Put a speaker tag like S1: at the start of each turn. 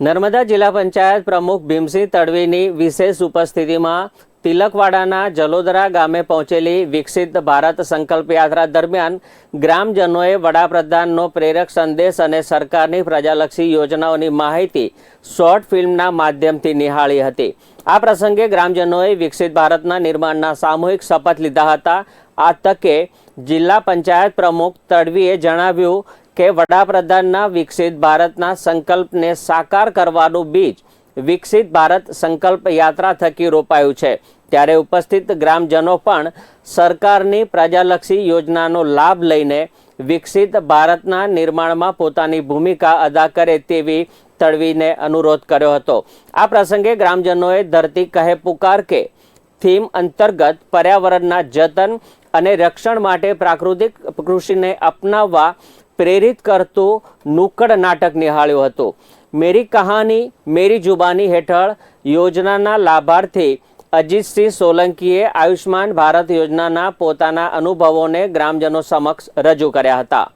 S1: નર્મદા જિલ્લા પંચાયત પ્રમુખ ભીમસિંહ તડવીની વિશેષ ઉપસ્થિતિમાં તિલકવાડાના જલોદરા ગામે પહોંચેલી વિકસિત ભારત સંકલ્પ યાત્રા દરમિયાન ગ્રામજનોએ વડાપ્રધાનનો પ્રેરક સંદેશ અને સરકારની પ્રજાલક્ષી યોજનાઓની માહિતી શોર્ટ ફિલ્મના માધ્યમથી નિહાળી હતી. આ પ્રસંગે ગ્રામજનોએ વિકસિત ભારતના નિર્માણના સામૂહિક શપથ લીધા હતા. આ તકે જિલ્લા પંચાયત પ્રમુખ તડવીએ જણાવ્યું કે વડાપ્રધાનના વિકસિત ભારતના સંકલ્પને સાકાર કરવાનું બીજ વિકસિત ભારત સંકલ્પ યાત્રા થકી રોપાયું છે. ત્યારે ઉપસ્થિત ગ્રામજનો પણ સરકારની પ્રજાલક્ષી યોજનાનો લાભ લઈને વિકસિત ભારતના નિર્માણમાં પોતાની ભૂમિકા અદા કરે તેવી તળવીને અનુરોધ કર્યો હતો. આ પ્રસંગે ગ્રામજનોએ ધરતી કહે પુકાર કે થીમ અંતર્ગત પર્યાવરણના જતન અને રક્ષણ માટે પ્રાકૃતિક કૃષિને અપનાવવા પ્રેરિત કરતું નુક્કડ નાટક નિહાળ્યું હતું. મેરી કહાની, મેરી જુબાની હેઠળ યોજનાના લાભાર્થી અજીતસિંહ સોલંકીએ આયુષ્માન ભારત યોજનાના પોતાના અનુભવોને ગ્રામજનો સમક્ષ રજૂ કર્યા હતા.